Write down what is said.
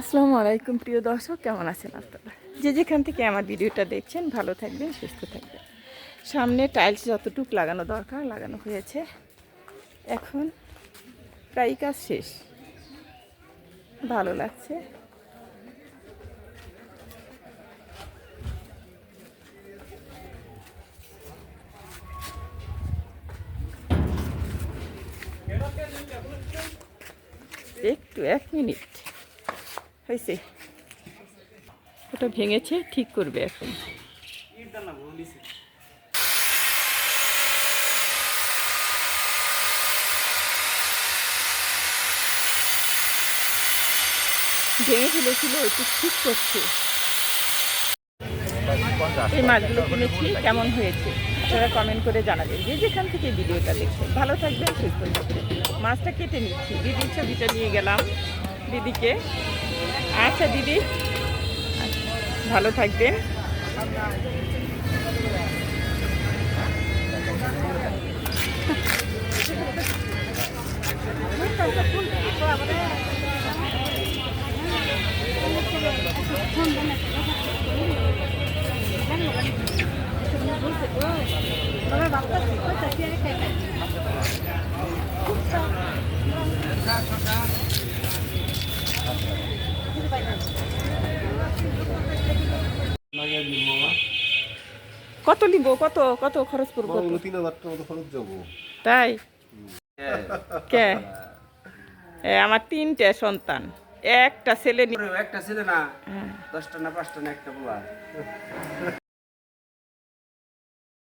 আসসালামু আলাইকুম, প্রিয় দর্শক, কেমন আছেন আপনারা? যে যেখান থেকে আমার ভিডিওটা দেখছেন, ভালো থাকবেন, সুস্থ থাকবেন। সামনে টাইলস যতটুকু লাগানো দরকার, লাগানো হয়েছে। এখন প্রায় কাজ শেষ। ভালো লাগছে। একটু, এক মিনিট। হয়েছে। ওটা ভেঙেছে, ঠিক করবে এখন। ভেঙে ফেলেছিল একটু ঠিক করছে। এই মাছগুলো কিনেছি, কেমন হয়েছে? আপনারা কমেন্ট করে জানাবেন। যে যেখান থেকে ভিডিওটা দেখছেন। ভালো থাকবেন, সুস্থ থাকবেন। মাছটা কেটে নিচ্ছি। দিদির ছবিটা নিয়ে গেলাম। দিদিকে। আচ্ছা দিদি। ভালো থাকবেন। কত নিব কত কত খরচ করব কত? তিন হাজার টাকা মতো খরচ যাব। তাই? কে? এ, আমার তিনটে সন্তান। একটা ছেলে নি- একটা ছেলে না হ্যাঁ। দশটা না পাঁচটা না একটা বলা।